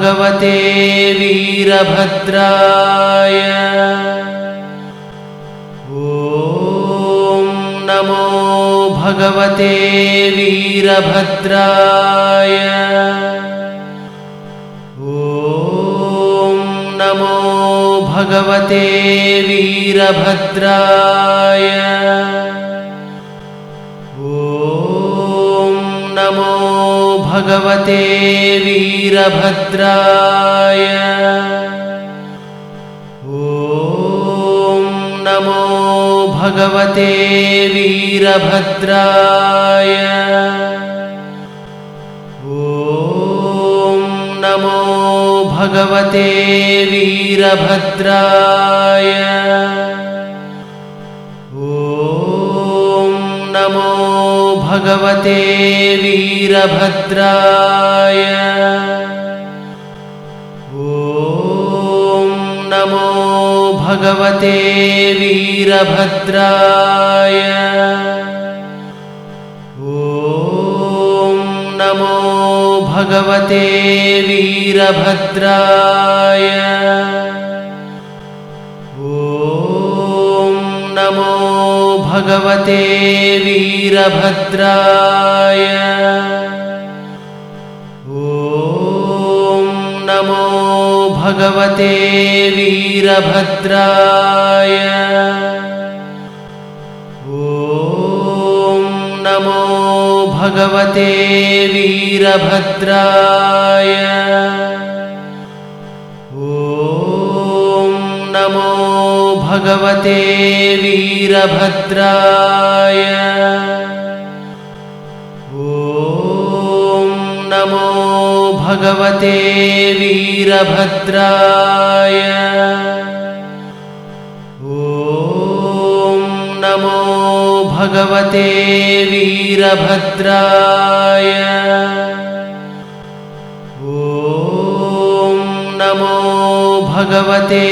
भगवते वीरभद्राय। ॐ नमो भगवते वीरभद्राय। ॐ नमो भगवते वीरभद्राय भगवते वीरभद्राय। ॐ नमो भगवते वीरभद्राय। ॐ नमो भगवते वीरभद्राय भगवते वीरभद्राय। ॐ नमो भगवते वीरभद्राय। ॐ नमो भगवते वीरभद्राय भगवते वीरभद्राय। ॐ नमो भगवते वीरभद्राय। ॐ नमो भगवते वीरभद्राय भगवते वीरभद्राय। ॐ नमो भगवते वीरभद्राय। ॐ नमो भगवते वीरभद्राय भगवते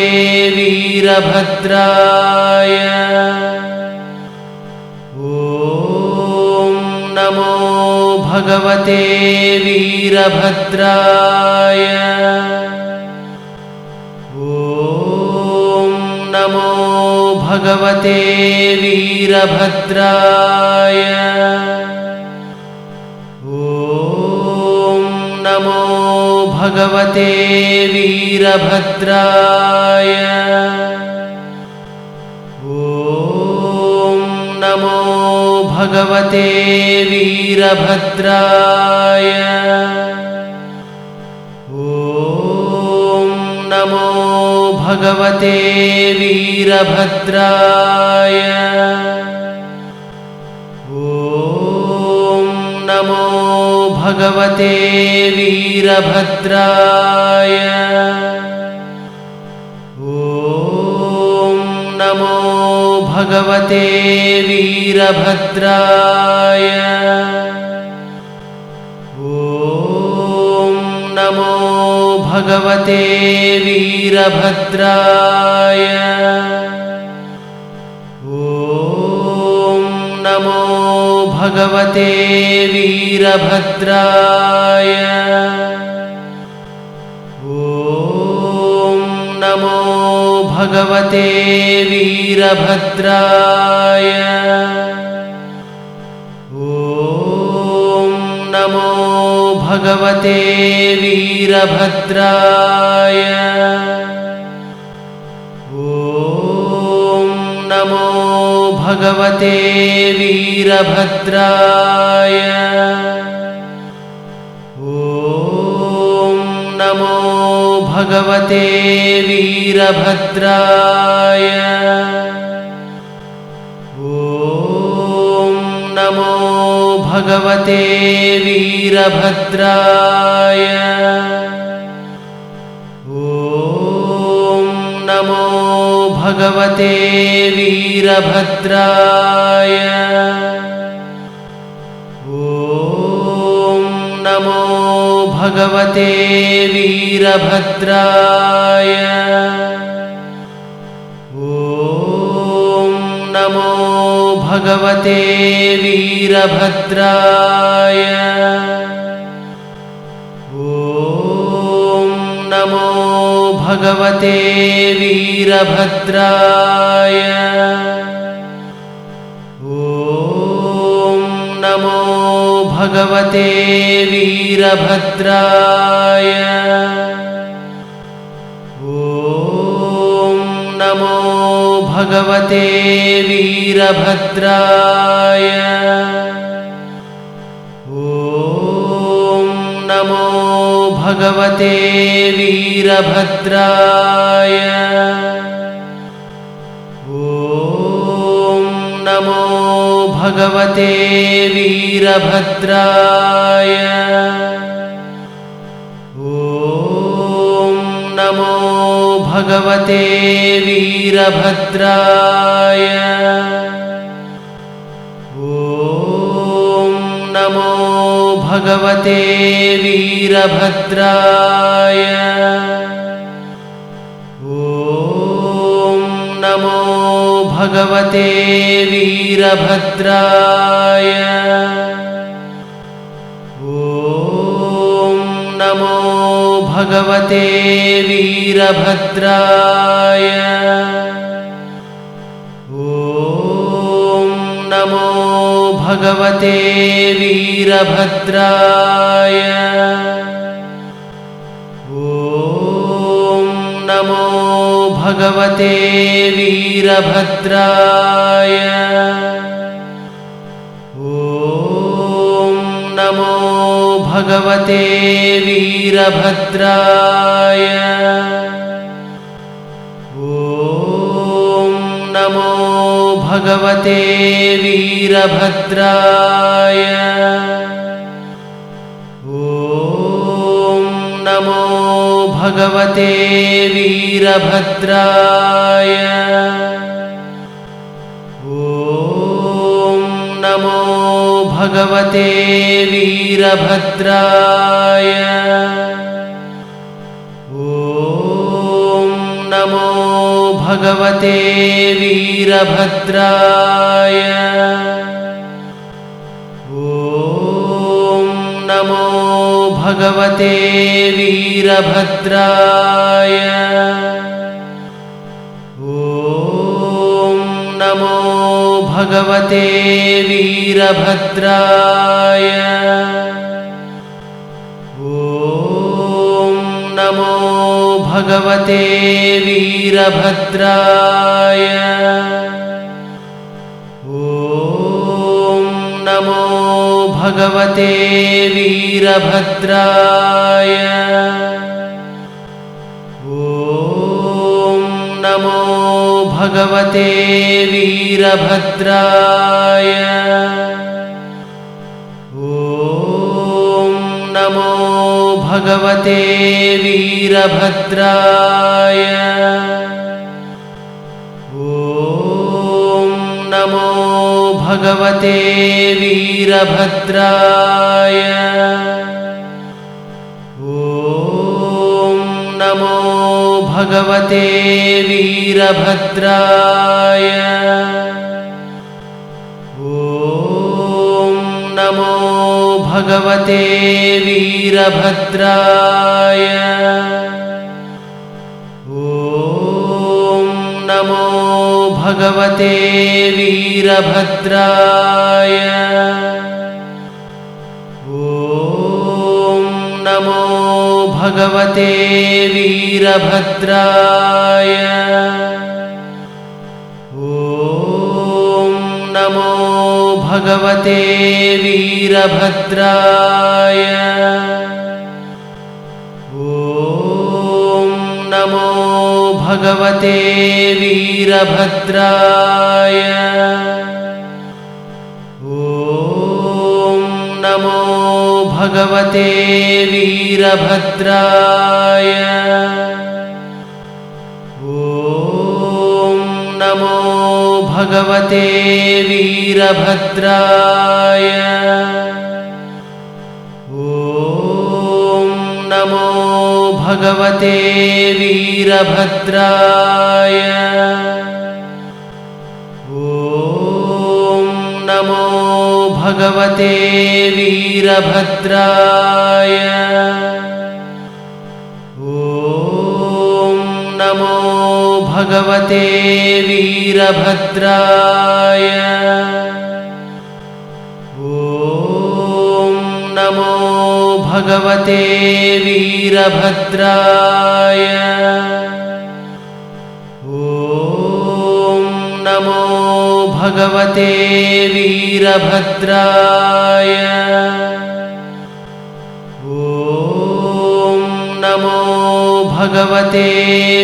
वीरभद्राय। ॐ नमो भगवते वीरभद्राय। ॐ नमो भगवते वीरभद्राय भगवते वीरभद्राय। ॐ नमो भगवते वीरभद्राय। ॐ नमो भगवते वीरभद्राय भगवते वीरभद्राय। ॐ नमो भगवते वीरभद्राय। ॐ नमो भगवते वीरभद्राय भगवते वीरभद्राय। ॐ नमो भगवते वीरभद्राय। ॐ नमो भगवते वीरभद्राय। ॐ नमो भगवते वीरभद्राय। ॐ नमो भगवते वीरभद्राय। ॐ नमो भगवते वीरभद्राय। ॐ नमो भगवते वीरभद्राय। ॐ नमो भगवते वीरभद्राय। ॐ नमो भगवते वीरभद्राय भगवते वीरभद्राय। ॐ नमो भगवते वीरभद्राय। ॐ नमो भगवते वीरभद्राय भगवते वीरभद्राय। ॐ नमो भगवते वीरभद्राय। ॐ नमो भगवते वीरभद्राय भगवते वीरभद्राय। ॐ नमो भगवते वीरभद्राय। ॐ नमो भगवते वीरभद्राय भगवते वीरभद्राय। ॐ नमो भगवते वीरभद्राय। ॐ नमो भगवते वीरभद्राय भगवते वीरभद्राय। ॐ नमो भगवते वीरभद्राय। ॐ नमो भगवते वीरभद्राय। ॐ नमो भगवते वीरभद्राय। ॐ नमो भगवते वीरभद्राय। ॐ नमो भगवते वीरभद्राय। ॐ नमो भगवते वीरभद्राय। ॐ नमो भगवते वीरभद्राय। ॐ नमो भगवते वीरभद्राय भगवते वीरभद्राय। ॐ नमो भगवते वीरभद्राय। ॐ नमो भगवते वीरभद्राय भगवते वीरभद्राय। ॐ नमो भगवते वीरभद्राय। ॐ नमो भगवते वीरभद्राय भगवते वीरभद्राय। ॐ नमो भगवते वीरभद्राय। ॐ नमो भगवते वीरभद्राय। ॐ नमो भगवते वीरभद्राय। ॐ नमो भगवते वीरभद्राय। ॐ नमो भगवते वीरभद्राय भगवते वीरभद्राय। ॐ नमो भगवते वीरभद्राय। ॐ नमो भगवते वीरभद्राय भगवते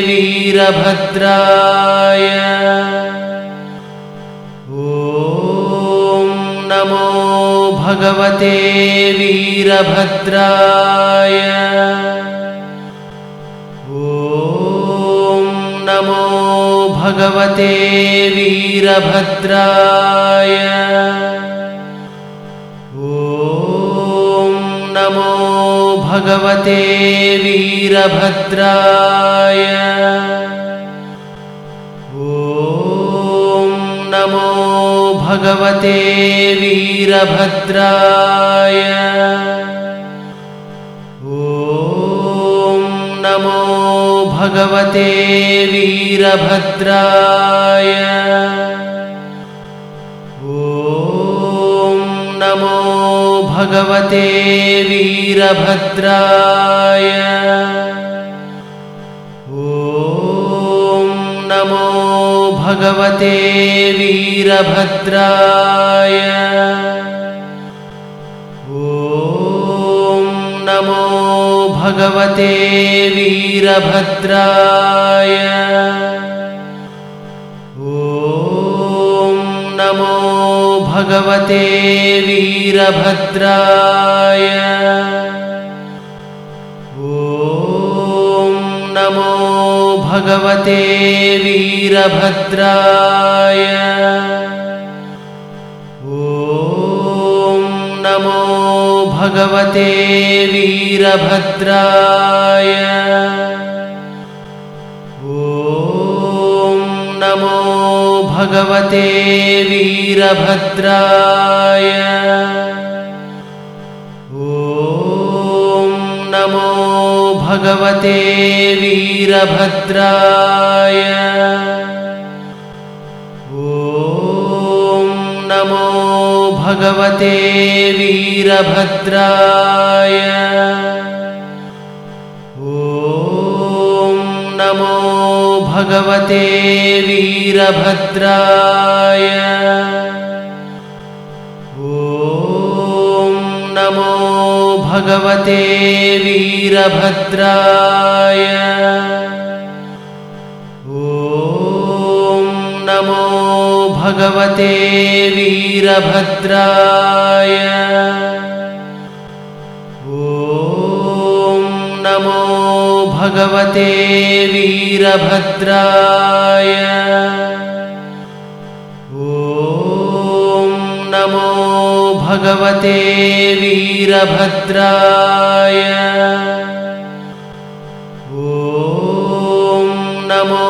वीरभद्राय। ॐ नमो भगवते वीरभद्राय। ॐ नमो भगवते वीरभद्राय। ॐ भगवते वीरभद्राय। ॐ नमो भगवते वीरभद्राय। ॐ नमो भगवते वीरभद्राय भगवते वीरभद्राय। ॐ नमो भगवते वीरभद्राय। ॐ नमो भगवते वीरभद्राय भगवते वीरभद्राय। ॐ नमो भगवते वीरभद्राय। ॐ नमो भगवते वीरभद्राय भगवते वीरभद्राय। ॐ नमो भगवते वीरभद्राय। ॐ नमो भगवते वीरभद्राय भगवते वीरभद्राय। ॐ नमो भगवते वीरभद्राय। ॐ नमो भगवते वीरभद्राय भगवते वीरभद्राय। ॐ नमो भगवते वीरभद्राय। ॐ नमो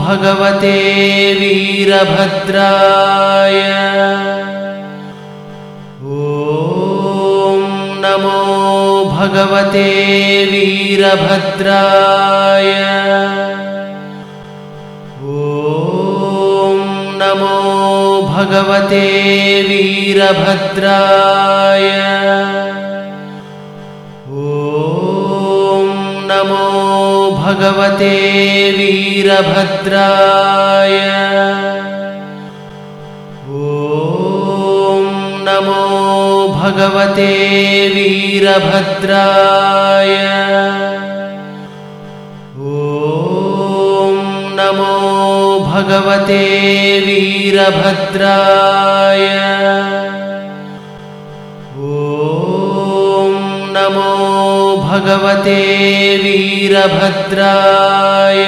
भगवते वीरभद्राय भगवते वीरभद्राय। ॐ नमो भगवते वीरभद्राय। ॐ नमो भगवते वीरभद्राय। ॐ नमो भगवते वीरभद्राय। ॐ नमो भगवते वीरभद्राय। ॐ नमो भगवते वीरभद्राय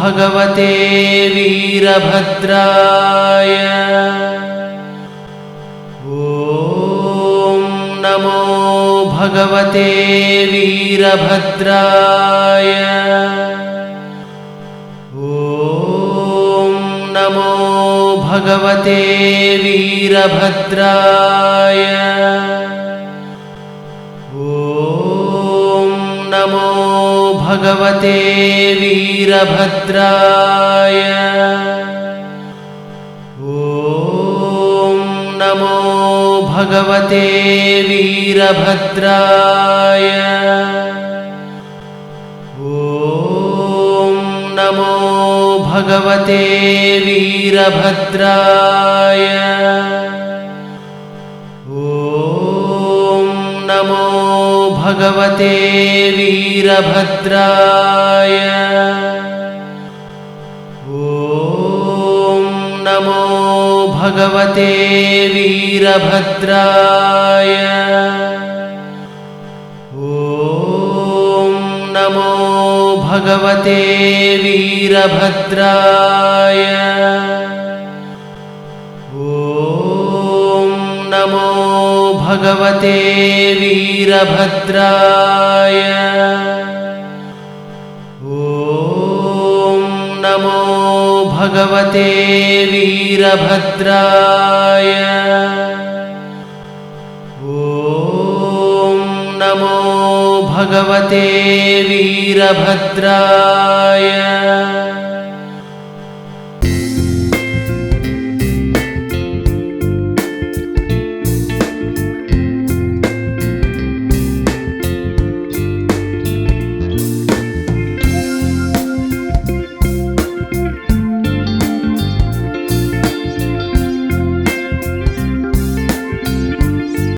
भगवते वीरभद्राय। ॐ नमो भगवते वीरभद्राय। ॐ नमो भगवते वीरभद्राय। ॐ भगवते वीरभद्राय। ॐ नमो भगवते वीरभद्राय। ॐ नमो भगवते वीरभद्राय भगवते वीरभद्राय। ॐ नमो भगवते वीरभद्राय। ॐ नमो भगवते वीरभद्राय भगवते वीरभद्राय। ॐ नमो भगवते वीरभद्राय। ॐ नमो भगवते वीरभद्राय